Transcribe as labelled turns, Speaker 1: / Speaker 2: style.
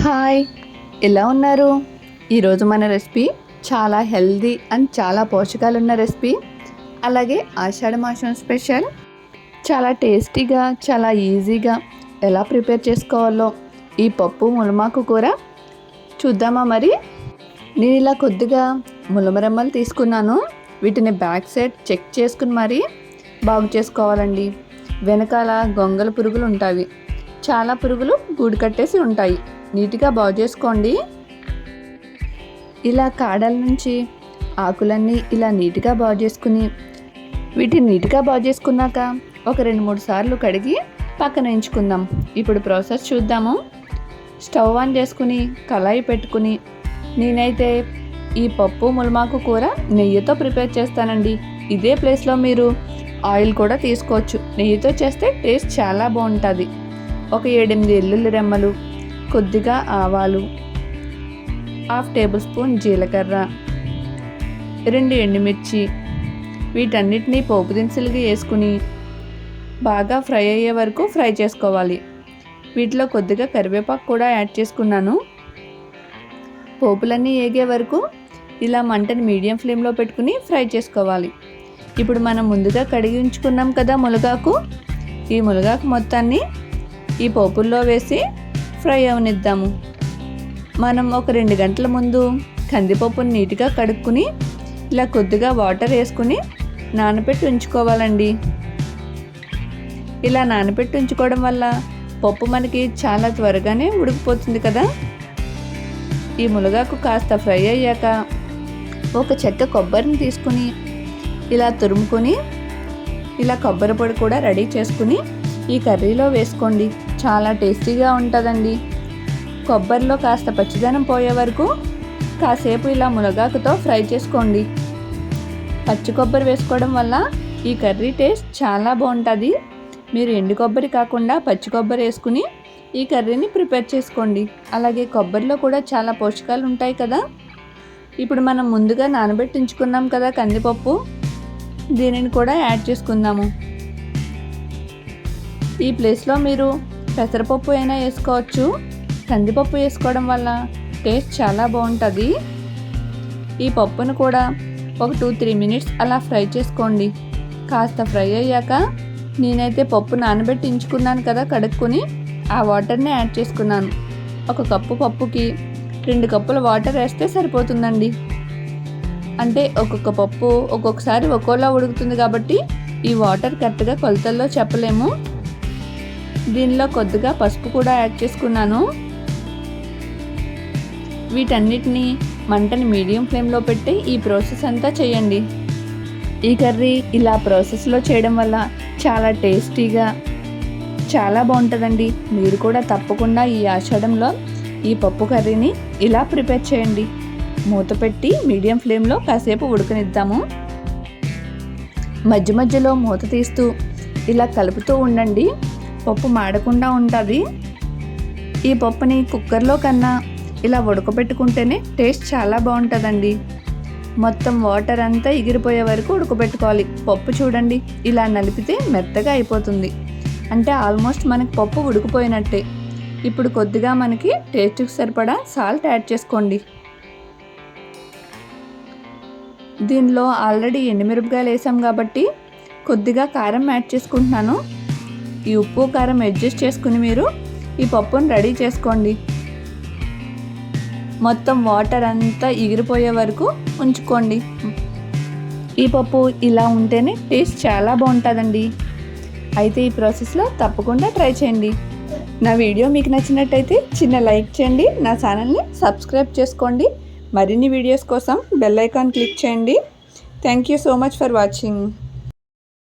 Speaker 1: Hi. ఎలా ఉన్నారు? ఈరోజు మన రెసిపీ చాలా హెల్దీ అండ్ చాలా పోషకాలు ఉన్న రెసిపీ. అలాగే ఆషాఢ మాసం స్పెషల్. చాలా టేస్టీగా చాలా ఈజీగా ఎలా ప్రిపేర్ చేసుకోవాలో ఈ పప్పు ములమాకు కూర చూద్దామా మరి? నేను ఇలా కొద్దిగా ములమరమ్మలు తీసుకున్నాను. వీటిని బ్యాక్ సైడ్ చెక్ చేసుకుని మరి బాగు చేసుకోవాలండి. వెనకాల గొంగల పురుగులు ఉంటాయి. చాలా పురుగులు గూడు కట్టేసి ఉంటాయి. నీట్గా బాగు చేసుకోండి. ఇలా కాడల నుంచి ఆకులన్నీ ఇలా నీట్గా బాగు చేసుకుని వీటిని నీట్గా బాగు చేసుకున్నాక ఒక రెండు మూడు సార్లు కడిగి పక్కన ఎంచుకుందాం. ఇప్పుడు ప్రాసెస్ చూద్దాము. స్టవ్ ఆన్ చేసుకుని కళాయి పెట్టుకుని నేనైతే ఈ పప్పు ములమాకు కూర నెయ్యితో ప్రిపేర్ చేస్తానండి. ఇదే ప్లేస్లో మీరు ఆయిల్ కూడా తీసుకోవచ్చు. నెయ్యితో చేస్తే టేస్ట్ చాలా బాగుంటుంది. ఒక ఏడెనిమిది ఎల్లుల్లి రెమ్మలు కొద్దిగా ఆవాలు హాఫ్ టేబుల్ స్పూన్ జీలకర్ర రెండు ఎండుమిర్చి వీటన్నిటిని పోపు దినుసులుగా వేసుకుని బాగా ఫ్రై అయ్యే వరకు ఫ్రై చేసుకోవాలి. వీటిలో కొద్దిగా కరివేపాకు కూడా యాడ్ చేసుకున్నాను. పోపులన్నీ ఏగే వరకు ఇలా మంటని మీడియం ఫ్లేమ్లో పెట్టుకుని ఫ్రై చేసుకోవాలి. ఇప్పుడు మనం ముందుగా కడిగి ఉంచుకున్నాం కదా మునగాకు. ఈ మునగాకు మొత్తాన్ని ఈ పోపుల్లో వేసి ఫ్రై అవనిద్దాము. మనం ఒక రెండు గంటల ముందు కందిపప్పును నీట్గా కడుక్కుని ఇలా కొద్దిగా వాటర్ వేసుకుని నానబెట్టి ఉంచుకోవాలండి. ఇలా నానబెట్టి ఉంచుకోవడం వల్ల పప్పు మనకి చాలా త్వరగానే ఉడికిపోతుంది కదా. ఈ మునగాకు కాస్త ఫ్రై అయ్యాక ఒక చెక్క కొబ్బరిని తీసుకుని ఇలా తురుముకొని ఇలా కొబ్బరి పొడి కూడా రెడీ చేసుకుని ఈ కర్రీలో వేసుకోండి. చాలా టేస్టీగా ఉంటుందండి. కొబ్బరిలో కాస్త పచ్చిదనం పోయే వరకు కాసేపు ఇలా మునగాకుతో ఫ్రై చేసుకోండి. పచ్చి కొబ్బరి వేసుకోవడం వల్ల ఈ కర్రీ టేస్ట్ చాలా బాగుంటుంది. మీరు ఎండు కొబ్బరి కాకుండా పచ్చి కొబ్బరి వేసుకుని ఈ కర్రీని ప్రిపేర్ చేసుకోండి. అలాగే కొబ్బరిలో కూడా చాలా పోషకాలు ఉంటాయి కదా. ఇప్పుడు మనం ముందుగా నానబెట్టించుకున్నాం కదా కందిపప్పు. దీనిని కూడా యాడ్ చేసుకుందాము. ఈ ప్లేస్లో మీరు పెసరపప్పు అయినా వేసుకోవచ్చు. కందిపప్పు వేసుకోవడం వల్ల టేస్ట్ చాలా బాగుంటుంది. ఈ పప్పును కూడా ఒక టూ త్రీ మినిట్స్ అలా ఫ్రై చేసుకోండి. కాస్త ఫ్రై అయ్యాక నేనైతే పప్పు నానబెట్టి ఉంచుకున్నాను కదా కడుక్కొని ఆ వాటర్ని యాడ్ చేసుకున్నాను. ఒక కప్పు పప్పుకి రెండు కప్పుల వాటర్ వేస్తే సరిపోతుందండి. అంటే ఒక్కొక్క పప్పు ఒక్కొక్కసారి ఒక్కోలా ఉడుకుతుంది కాబట్టి ఈ వాటర్ కరెక్ట్గా కొలతల్లో చెప్పలేము. దీనిలో కొద్దిగా పసుపు కూడా యాడ్ చేసుకున్నాను. వీటన్నిటిని మంటని మీడియం ఫ్లేమ్లో పెట్టి ఈ ప్రాసెస్ అంతా చేయండి. ఈ కర్రీ ఇలా ప్రాసెస్లో చేయడం వల్ల చాలా టేస్టీగా చాలా బాగుంటుందండి. మీరు కూడా తప్పకుండా ఈ ఆషాఢంలో ఈ పప్పు కర్రీని ఇలా ప్రిపేర్ చేయండి. మూత పెట్టి మీడియం ఫ్లేమ్లో కాసేపు ఉడకనిద్దాము. మధ్య మధ్యలో మూత తీస్తూ ఇలా కలుపుతూ ఉండండి. పప్పు మాడకుండా ఉంటుంది. ఈ పప్పుని కుక్కర్లో కన్నా ఇలా ఉడకబెట్టుకుంటేనే టేస్ట్ చాలా బాగుంటుందండి. మొత్తం వాటర్ అంతా ఎగిరిపోయే వరకు ఉడకబెట్టుకోవాలి. పప్పు చూడండి ఇలా నలిపితే మెత్తగా అయిపోతుంది. అంటే ఆల్మోస్ట్ మనకి పప్పు ఉడికిపోయినట్టే. ఇప్పుడు కొద్దిగా మనకి టేస్ట్కి సరిపడా సాల్ట్ యాడ్ చేసుకోండి. దీనిలో ఆల్రెడీ ఎండుమిరపకాయలు వేసాం కాబట్టి కొద్దిగా కారం యాడ్ చేసుకుంటున్నాను. ఈ ఉప్పు కారం అడ్జస్ట్ చేసుకుని మీరు ఈ పప్పును రెడీ చేసుకోండి. మొత్తం వాటర్ అంతా ఎగిరిపోయే వరకు ఉంచుకోండి. ఈ పప్పు ఇలా ఉంటేనే టేస్ట్ చాలా బాగుంటుందండి. అయితే ఈ ప్రాసెస్లో తప్పకుండా ట్రై చేయండి. నా వీడియో మీకు నచ్చినట్టయితే చిన్న లైక్ చేయండి నా ఛానల్ని సబ్స్క్రైబ్ చేసుకోండి. మరిన్ని వీడియోస్ కోసం బెల్ ఐకాన్ క్లిక్ చేయండి. Thank you so much for watching.